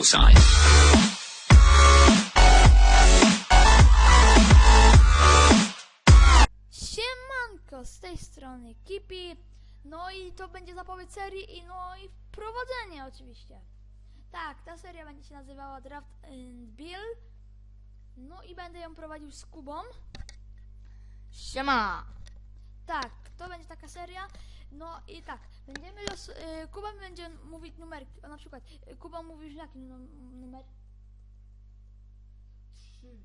bullseye. Siemanko, z tej strony Kipi. No i to będzie zapowiedź serii i no i wprowadzenie oczywiście. Tak, ta seria będzie się nazywała Draft and Bill. No i będę ją prowadził z Kubą. Siema! Tak, to będzie taka seria. No i tak, będziemy los... Y, Kuba będzie mówić numerki. O, na przykład, y, Kuba mówisz jaki num- numer? Trzy.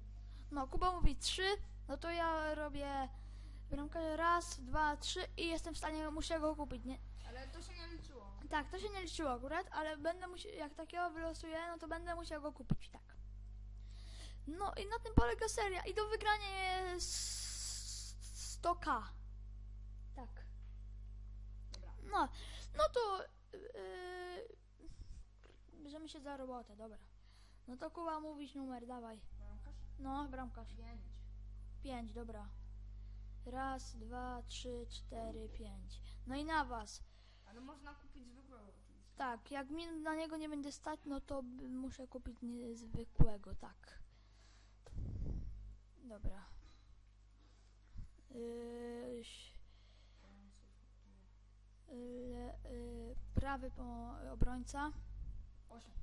No, Kuba mówi trzy, no to ja robię bramkę raz, dwa, trzy i jestem w stanie, muszę go kupić, nie? Ale to się nie liczyło. Tak, to się nie liczyło akurat, ale będę musiał, jak takiego wylosuję, no to będę musiał go kupić, tak. No i na tym polega seria i do wygrania jest 100k. Tak. No, to yy, bierzemy się za robotę, dobra. No to Kuba mówisz numer, dawaj. Bramkarz? No, bramkarz. Pięć. Pięć, dobra. Raz, dwa, trzy, cztery, pięć. No i na was. Ale można kupić zwykłego oczywiście. Tak, jak mi na niego nie będzie stać, no to muszę kupić niezwykłego, tak. Dobra. Yy, le, yy, prawy po, obrońca. Osiem.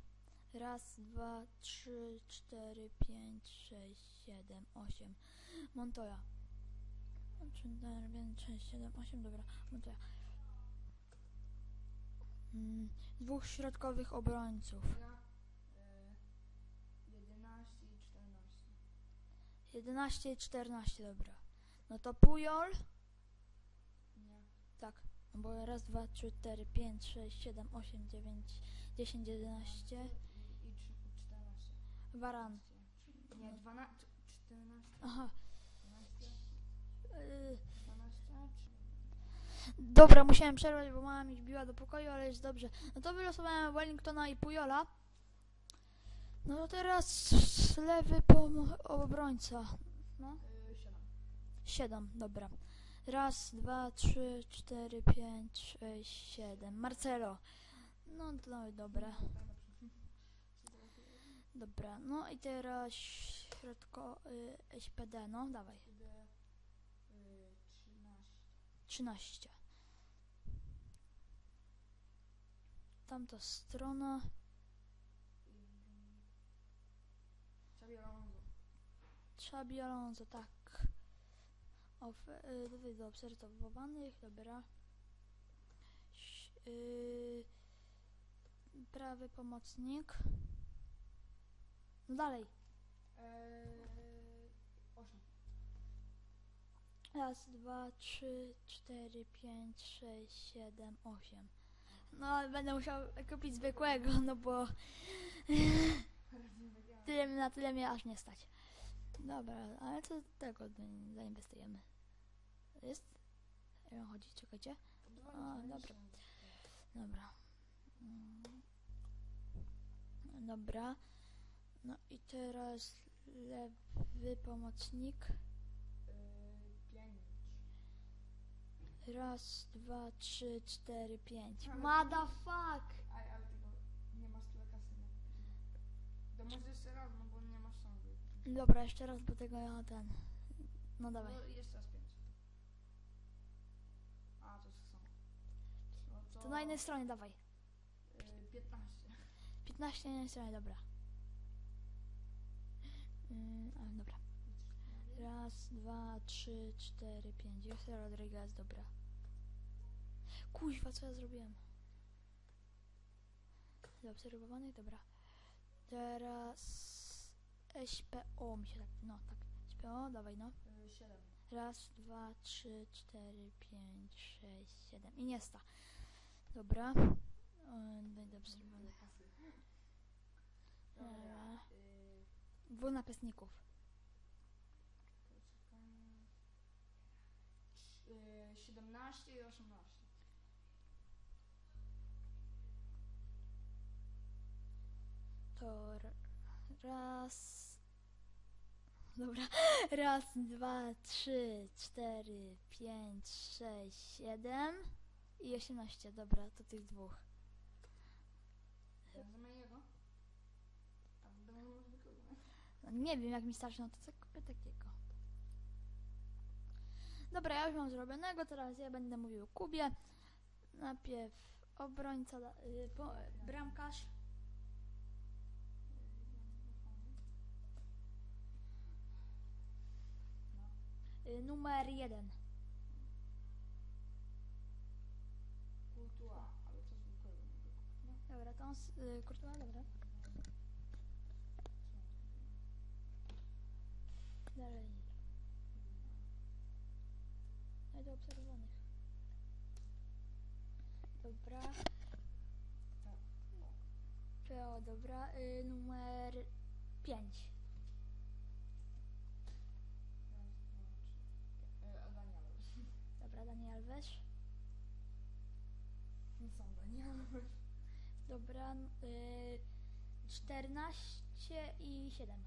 Raz, dwa, trzy, cztery, pięć, sześć, siedem, osiem. Montoya. Trzy, cztery, pięć, sześć, siedem, osiem, dobra. Montoya. Mm, dwóch środkowych obrońców. Ja. Y, 11 i 14. 11 i 14, dobra. No to Pujol. Bo raz, dwa, trzy, cztery, pięć, sześć, siedem, osiem, dziewięć, dziesięć, jedenaście. I, i trzy- 14. Waran. Nie, 12, 14, Aha. 12, Yy, 12, Dobra, musiałem przerwać, bo mama mi wbiła do pokoju, ale jest dobrze. No to wylosowałem Wellingtona i Pujola. No to teraz lewy pom- obrońca. No. 7. Siedem, dobra. Raz, dwa, trzy, cztery, pięć, sześć, siedem. Marcelo. No no, dobra. Dobra, no i teraz środko y, SPD, no dawaj. 13. 13. Tamta strona. Xabi Alonso. Xabi Alonso, tak. Of, y, do obserwowanych, dobra. Y, prawy pomocnik. No dalej. Eee, 8. Raz, dwa, trzy, cztery, pięć, sześć, siedem, osiem. No, będę musiał kupić zwykłego, no bo tyle, na tyle mnie aż nie stać. Dobra, ale co tego nie Jest? Jak chodzi? Czekajcie. A, dobra. Dobra. Mm. Dobra. No i teraz lewy pomocnik. 5. Raz, dwa, trzy, cztery, pięć. Motherfuck! Ale, ale tego nie masz tyle kasy. To może jeszcze raz, no bo nie masz sądu. Dobra, jeszcze raz, bo tego ja ten. No dawaj. No jeszcze raz 5. A, to jest to samo. No to, na jednej stronie dawaj. y, 15. 15 na jednej stronie, dobra. Mm, a, dobra. Raz, dwa, trzy, cztery, pięć. Jose Rodriguez, dobra. Kuźwa, co ja zrobiłem? Zaobserwowanych, dobra. Teraz SPO mi się tak, no tak. SPO, dawaj no. 7. Raz, dwa, trzy, cztery, pięć, sześć, siedem. I niesta. Dobra. Będę obserwowany. Dobra. Dobra. Y, Dwóch napastników. poczekaj. Trz- y, 17 i 18. To raz. Dobra. Raz, dwa, trzy, cztery, pięć, sześć, siedem i osiemnaście. Dobra, to tych dwóch. No, nie wiem, jak mi starczy, no to co kupię takiego. Dobra, ja już mam zrobionego, teraz ja będę mówił Kubie. Najpierw obrońca, y, po, bramkarz. Y, numer jeden. Kultura, ale co zwykłego mogę kupić, no? Dobra, to on, s- y, Courtois, dobra. Dalej. No do obserwowanych. Dobra. PO, dobra. Y, numer 5. Raz, dwa, trzy. E, Daniel. Dobra, Daniel Alves. Nie są Daniel. Dobra. Y, 14 i 7.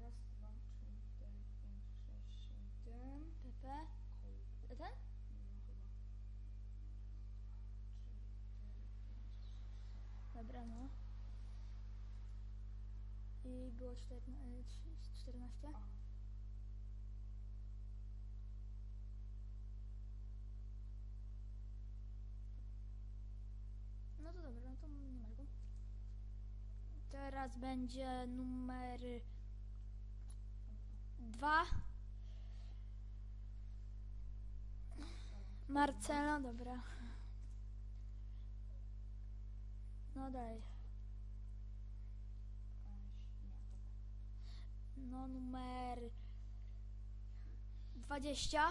Raz, dwa, trzy, cztery, pięć, sześć, siedem. PP. Kol- Ten? Nie wiem chyba. Trzy, cztery, pięć, Dobra, no. I było 14. 14? A. No to dobra, no to nie ma go. Teraz będzie numer 2. Marcelo, dobra. No. Nie, No numer 20.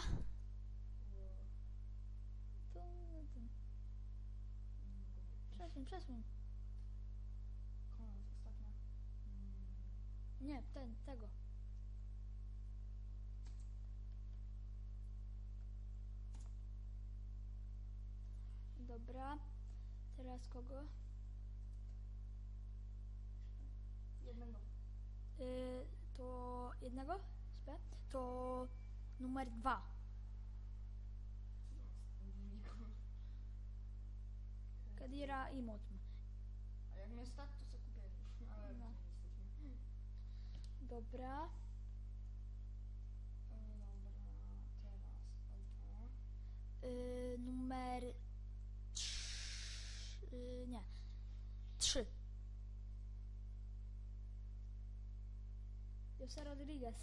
To, to. Przesuń, przesuń. Nie, ten, tego. Dobra. Teraz kogo? Jednego. Y, to jednego? SP? To numer dwa. Kadira i Motm. A jak mnie stać, to co kupię już. Ale No. to niestety. Dobra. Dobra, teraz auto. Y, numer trz- y, nie. Trzy. Jose Rodriguez.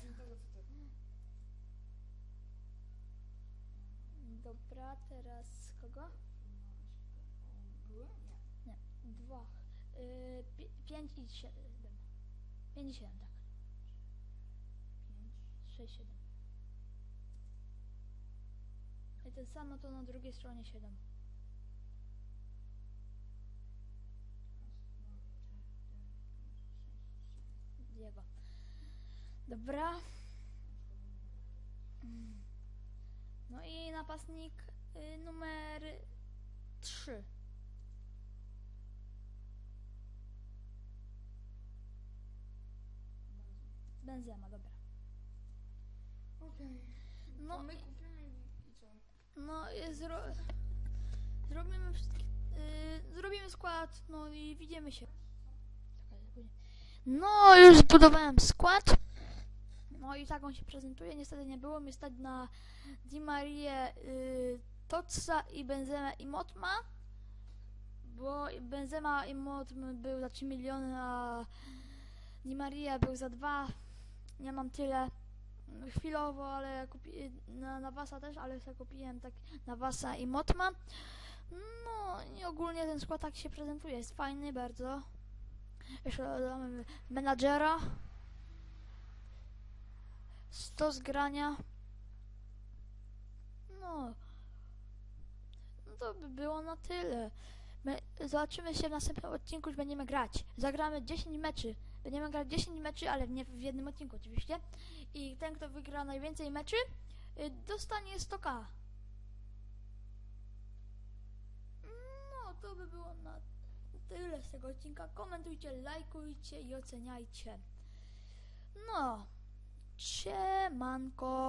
Dobra, teraz kogo? Nie. Dwa. Y, pi- pięć i siedem. Pięć i siedem, tak. Pięć. Sześć, siedem. I ten sam, no to na drugiej stronie siedem. Raz, dwa, trzy, cztery, pięć, sześć, siedem. Diego. Dobra. No i napastnik y, numer 3. Benzema, dobra. No, To my kupimy i, co? no zro... zrobimy wszystkie... Y, zrobimy skład, no i widzimy się. No, już zbudowałem skład. No i tak on się prezentuje. Niestety nie było mi stać na Di Marię, y, Totsa i Benzema i Motma. Bo Benzema i Motm był za 3 miliony, a Di Maria był za 2. Nie mam tyle chwilowo, ale kupi, na Nawasa też, ale sobie kupiłem tak Nawasa i Motma. No i ogólnie ten skład tak się prezentuje. Jest fajny bardzo. Jeszcze dodamy menadżera. 100 zgrania. No. No to by było na tyle. My zobaczymy się w następnym odcinku, już będziemy grać. Zagramy 10 meczy. Będziemy grać 10 meczy, ale nie w jednym odcinku oczywiście. I ten, kto wygra najwięcej meczy, y, dostanie 100k. No, to by było na tyle z tego odcinka. Komentujcie, lajkujcie i oceniajcie. No, siemanko.